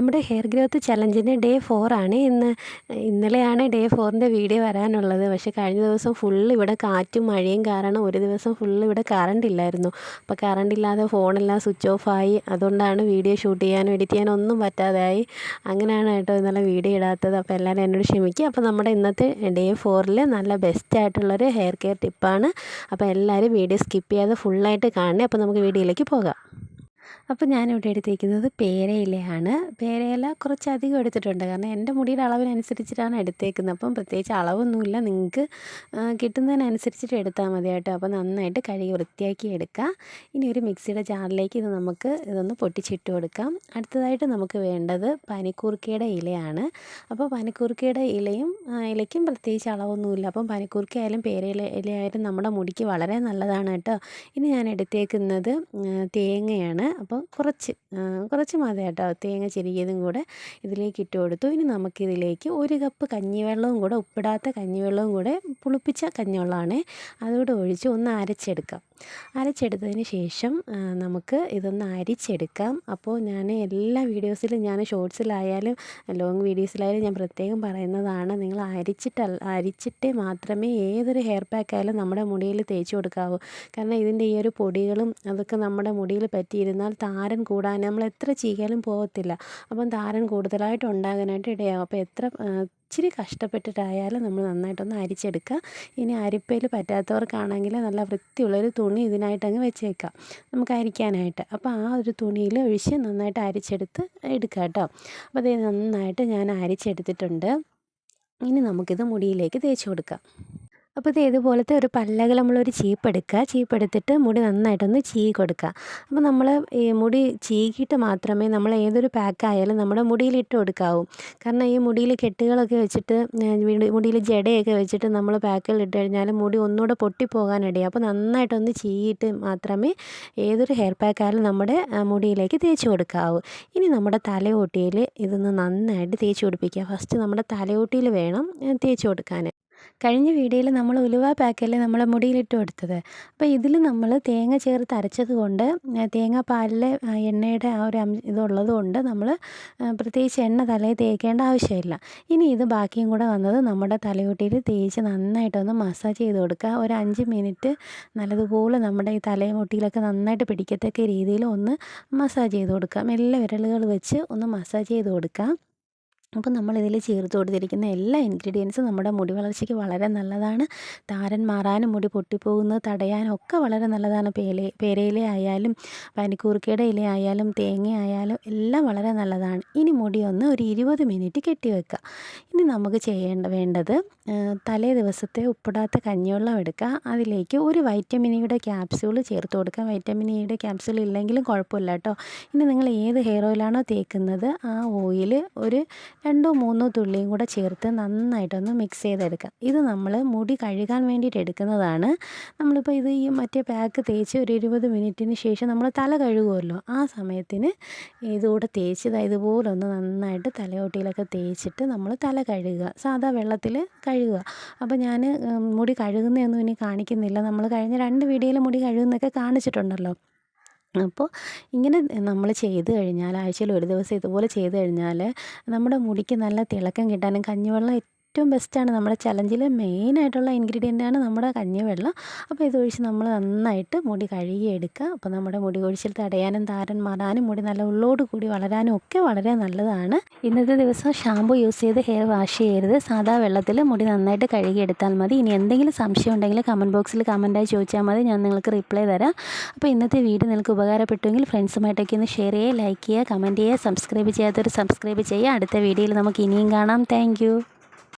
നമ്മുടെ hair growth ചലഞ്ചിന്റെ day ഫോറാണ് ഇന്ന് ഇന്നലെയാണ് ഡേ ഫോറിന്റെ വീഡിയോ വരാനുള്ളത്. പക്ഷേ കഴിഞ്ഞ ദിവസം ഫുള്ള് ഇവിടെ കാറ്റും മഴയും കാരണം ഒരു ദിവസം ഫുള്ള് ഇവിടെ കറണ്ട് ഇല്ലായിരുന്നു. അപ്പോൾ കറണ്ട് ഇല്ലാതെ ഫോണെല്ലാം സ്വിച്ച് ഓഫ് ആയി. അതുകൊണ്ടാണ് വീഡിയോ ഷൂട്ട് ചെയ്യാനും എഡിറ്റ് ചെയ്യാനും ഒന്നും പറ്റാതായി. അങ്ങനെയാണ് കേട്ടോ ഇന്നലെ വീഡിയോ ഇടാത്തത്. അപ്പോൾ എല്ലാവരും എന്നോട് ക്ഷമിക്കുക. അപ്പോൾ നമ്മുടെ ഇന്നത്തെ ഡേ ഫോറിൽ നല്ല ബെസ്റ്റ് ആയിട്ടുള്ളൊരു ഹെയർ കെയർ ടിപ്പാണ് അപ്പോൾ എല്ലാവരും വീഡിയോ സ്കിപ്പ് ചെയ്യാതെ ഫുള്ളായിട്ട് കാണണേ. അപ്പോൾ നമുക്ക് വീഡിയോയിലേക്ക് പോകാം. അപ്പോൾ ഞാനിവിടെ എടുത്തേക്കുന്നത് പേരയിലയാണ്. പേരയില കുറച്ചധികം എടുത്തിട്ടുണ്ട്. കാരണം എന്റെ മുടിയുടെ അളവിനനുസരിച്ചിട്ടാണ് എടുത്തേക്കുന്നത്. അപ്പം പ്രത്യേകിച്ച് അളവൊന്നുമില്ല. നിങ്ങൾക്ക് കിട്ടുന്നതിനനുസരിച്ചിട്ട് എടുത്താൽ മതി കേട്ടോ. അപ്പോൾ നന്നായിട്ട് കഴുകി വൃത്തിയാക്കി എടുക്കാം. ഇനി ഒരു മിക്സിയുടെ ജാറിലേക്ക് ഇത് നമുക്ക് ഇതൊന്ന് പൊട്ടിച്ചിട്ട് കൊടുക്കാം. അടുത്തതായിട്ട് നമുക്ക് വേണ്ടത് പനിക്കൂർക്കയുടെ ഇലയാണ്. അപ്പോൾ പനിക്കൂർക്കയുടെ ഇലയും ഇലയ്ക്കും പ്രത്യേകിച്ച് അളവൊന്നുമില്ല. അപ്പം പനിക്കൂർക്ക ആയാലും പേരയില ഇലയായാലും നമ്മുടെ മുടിക്ക് വളരെ നല്ലതാണ് കേട്ടോ. ഇനി ഞാൻ എടുത്തേക്കുന്നത് തേങ്ങയാണ്. അപ്പോൾ കുറച്ച് കുറച്ച് മതി കേട്ടോ തേങ്ങ ചെരുകിയതും കൂടെ ഇതിലേക്ക് ഇട്ട് കൊടുത്തു. ഇനി നമുക്കിതിലേക്ക് ഒരു കപ്പ് കഞ്ഞിവെള്ളവും കൂടെ ഉപ്പിടാത്ത കഞ്ഞിവെള്ളവും കൂടെ പുളിപ്പിച്ച കഞ്ഞിവെള്ളമാണ് അതുകൂടെ ഒഴിച്ച് ഒന്ന് അരച്ചെടുക്കാം. അരച്ചെടുത്തതിന് ശേഷം നമുക്ക് ഇതൊന്ന് അരിച്ചെടുക്കാം. അപ്പോൾ ഞാൻ എല്ലാ വീഡിയോസിലും ഞാൻ ഷോർട്സിലായാലും ലോങ് വീഡിയോസിലായാലും ഞാൻ പ്രത്യേകം പറയുന്നതാണ് നിങ്ങൾ അരിച്ചിട്ട് അരിച്ചിട്ടേ മാത്രമേ ഏതൊരു ഹെയർ പാക്ക് ആയാലും നമ്മുടെ മുടിയിൽ തേച്ച് കൊടുക്കാവൂ. കാരണം ഇതിന്റെ ഈ ഒരു പൊടികളും അതൊക്കെ നമ്മുടെ മുടിയിൽ പറ്റിയിരുന്നാൽ താരൻ കൂടാൻ നമ്മൾ എത്ര ചീകിയാലും പോകത്തില്ല. അപ്പം താരൻ കൂടുതലായിട്ട് ഉണ്ടാകാനായിട്ട് ഇടയാകും അപ്പോൾ എത്ര ഇച്ചിരി കഷ്ടപ്പെട്ടിട്ടായാലും നമ്മൾ നന്നായിട്ടൊന്ന് അരിച്ചെടുക്കുക. ഇനി അരിപ്പയിൽ പറ്റാത്തവർക്കാണെങ്കിൽ നല്ല വൃത്തിയുള്ളൊരു തുണി ഇതിനായിട്ടങ്ങ് വെച്ചേക്കാം നമുക്ക് അരിക്കാനായിട്ട്. അപ്പോൾ ആ ഒരു തുണിയിൽ ഒഴിച്ച് നന്നായിട്ട് അരിച്ചെടുത്ത് എടുക്കുക കേട്ടോ. അപ്പോൾ അത് നന്നായിട്ട് ഞാൻ അരിച്ചെടുത്തിട്ടുണ്ട്. ഇനി നമുക്കിത് മുടിയിലേക്ക് തേച്ച് കൊടുക്കാം. അപ്പോൾ ഇത് ഇതുപോലത്തെ ഒരു പല്ലകൾ നമ്മളൊരു ചീപ്പ് എടുക്കുക ചീപ്പ് എടുത്തിട്ട് മുടി നന്നായിട്ടൊന്ന് ചീകി കൊടുക്കുക അപ്പോൾ നമ്മൾ ഈ മുടി ചീകിയിട്ട് മാത്രമേ നമ്മൾ ഏതൊരു പാക്കായാലും നമ്മുടെ മുടിയിലിട്ട് കൊടുക്കാവൂ. കാരണം ഈ മുടിയിൽ കെട്ടുകളൊക്കെ വെച്ചിട്ട് മുടിയിൽ ജടയൊക്കെ വെച്ചിട്ട് നമ്മൾ പാക്കുകൾ ഇട്ട് കഴിഞ്ഞാൽ മുടി ഒന്നുകൂടെ പൊട്ടിപ്പോകാനിടയും. അപ്പോൾ നന്നായിട്ടൊന്ന് ചീകിയിട്ട് മാത്രമേ ഏതൊരു ഹെയർ പാക്കായാലും നമ്മുടെ മുടിയിലേക്ക് തേച്ച് കൊടുക്കാവൂ. ഇനി നമ്മുടെ തലയോട്ടിയിൽ ഇതൊന്ന് നന്നായിട്ട് തേച്ച് പിടിപ്പിക്കുക. ഫസ്റ്റ് നമ്മുടെ തലയോട്ടിയിൽ വേണം തേച്ച് കൊടുക്കാൻ കഴിഞ്ഞ വീഡിയോയിൽ നമ്മൾ ഉലുവ പാക്കല്ലേ നമ്മൾ മുടിയിലിട്ട് കൊടുത്തത്. അപ്പോൾ ഇതിൽ നമ്മൾ തേങ്ങ ചേർത്ത് അരച്ചത് കൊണ്ട് തേങ്ങാപ്പാലിലെ എണ്ണയുടെ ആ ഒരു ഇതുള്ളത് കൊണ്ട് നമ്മൾ പ്രത്യേകിച്ച് എണ്ണ തലയിൽ തേക്കേണ്ട ആവശ്യമില്ല. ഇനി ഇത് ബാക്കിയും കൂടെ വന്നത് നമ്മുടെ തലയോട്ടിയിൽ തേച്ച് നന്നായിട്ടൊന്ന് മസാജ് ചെയ്ത് കൊടുക്കുക. ഒരു അഞ്ച് മിനിറ്റ് നല്ലതുപോലെ നമ്മുടെ ഈ തലമുട്ടിയിലൊക്കെ നന്നായിട്ട് പിടിക്കത്തക്ക രീതിയിൽ ഒന്ന് മസാജ് ചെയ്ത് കൊടുക്കാം മെല്ലെ വിരലുകൾ വെച്ച് ഒന്ന് മസാജ് ചെയ്ത് കൊടുക്കാം അപ്പോൾ നമ്മളിതിൽ ചേർത്ത് കൊടുത്തിരിക്കുന്ന എല്ലാ ഇൻഗ്രീഡിയൻസും നമ്മുടെ മുടി വളർച്ചയ്ക്ക് വളരെ നല്ലതാണ്. താരൻ മാറാനും മുടി പൊട്ടിപ്പോകുന്നത് തടയാനും ഒക്കെ വളരെ നല്ലതാണ്. പേല പേരയില ആയാലും പനിക്കൂർക്കയുടെ ഇല ആയാലും തേങ്ങ ആയാലും എല്ലാം വളരെ നല്ലതാണ്. ഇനി മുടി ഒന്ന് ഒരു ഇരുപത് മിനിറ്റ് കെട്ടി വെക്കുക ഇനി നമുക്ക് ചെയ്യേണ്ട വേണ്ടത് തലേ ദിവസത്തെ ഉപ്പിടാത്ത കഞ്ഞിവെള്ളം എടുക്കുക അതിലേക്ക് ഒരു വൈറ്റമിനിയുടെ ക്യാപ്സ്യൂൾ ചേർത്ത് കൊടുക്കുക വൈറ്റമിനിയുടെ ക്യാപ്സ്യൂൾ ഇല്ലെങ്കിലും കുഴപ്പമില്ല കേട്ടോ. ഇനി നിങ്ങൾ ഏത് ഹെയർ ഓയിലാണോ തേക്കുന്നത് ആ ഓയിൽ ഒരു രണ്ടോ മൂന്നോ തുള്ളിയും കൂടെ ചേർത്ത് നന്നായിട്ടൊന്ന് മിക്സ് ചെയ്തെടുക്കാം. ഇത് നമ്മൾ മുടി കഴുകാൻ വേണ്ടിയിട്ട് എടുക്കുന്നതാണ്. നമ്മളിപ്പോൾ ഇത് ഈ മറ്റേ പാക്ക് തേച്ച് ഒരു ഇരുപത് മിനിറ്റിന് ശേഷം നമ്മൾ തല കഴുകുമല്ലോ ആ സമയത്തിന് ഇതുകൂടെ തേച്ച് ഇതുപോലെ ഒന്ന് നന്നായിട്ട് തലയോട്ടിയിലൊക്കെ തേച്ചിട്ട് നമ്മൾ തല കഴുകുക. സാധാ വെള്ളത്തിൽ കഴുകുക. അപ്പോൾ ഞാൻ മുടി കഴുകുന്നതൊന്നും ഇനി കാണിക്കുന്നില്ല. നമ്മൾ കഴിഞ്ഞ രണ്ട് വീഡിയോയിൽ മുടി കഴുകുന്നൊക്കെ കാണിച്ചിട്ടുണ്ടല്ലോ. അപ്പോൾ ഇങ്ങനെ നമ്മൾ ചെയ്ത് കഴിഞ്ഞാൽ ആഴ്ചയിൽ ഒരു ദിവസം ഇതുപോലെ ചെയ്ത് കഴിഞ്ഞാൽ നമ്മുടെ മുടിക്ക് നല്ല തിളക്കം കിട്ടാനും കഞ്ഞിവെള്ളം ഏറ്റവും ബെസ്റ്റാണ് നമ്മുടെ ചലഞ്ചിൽ മെയിനായിട്ടുള്ള ഇൻഗ്രീഡിയന്റാണ് നമ്മുടെ കഞ്ഞിവെള്ളം. അപ്പോൾ ഇതൊഴിച്ച് നമ്മൾ നന്നായിട്ട് മുടി കഴുകിയെടുക്കുക. അപ്പോൾ നമ്മുടെ മുടി കൊഴിച്ചിൽ തടയാനും താരൻ മാറാനും മുടി നല്ല ഉള്ളോട് കൂടി വളരാനും ഒക്കെ വളരെ നല്ലതാണ്. ഇന്നത്തെ ദിവസം ഷാമ്പു യൂസ് ചെയ്ത് ഹെയർ വാഷ് ചെയ്യരുത്. സാധാ വെള്ളത്തിൽ മുടി നന്നായിട്ട് കഴുകിയെടുത്താൽ മതി. ഇനി എന്തെങ്കിലും സംശയം ഉണ്ടെങ്കിൽ കമന്റ് ബോക്സിൽ കമന്റായി ചോദിച്ചാൽ മതി. ഞാൻ നിങ്ങൾക്ക് റിപ്ലൈ തരാം. അപ്പോൾ ഇന്നത്തെ വീഡിയോ നിങ്ങൾക്ക് ഉപകാരപ്പെട്ടുവെങ്കിൽ ഫ്രണ്ട്സുമായിട്ടൊക്കെ ഒന്ന് ഷെയർ ചെയ്യുക ലൈക്ക് ചെയ്യുക കമന്റ് ചെയ്യുക സബ്സ്ക്രൈബ് ചെയ്യാത്തവർ സബ്സ്ക്രൈബ് ചെയ്യുക. അടുത്ത വീഡിയോയിൽ നമുക്ക് ഇനിയും കാണാം. താങ്ക്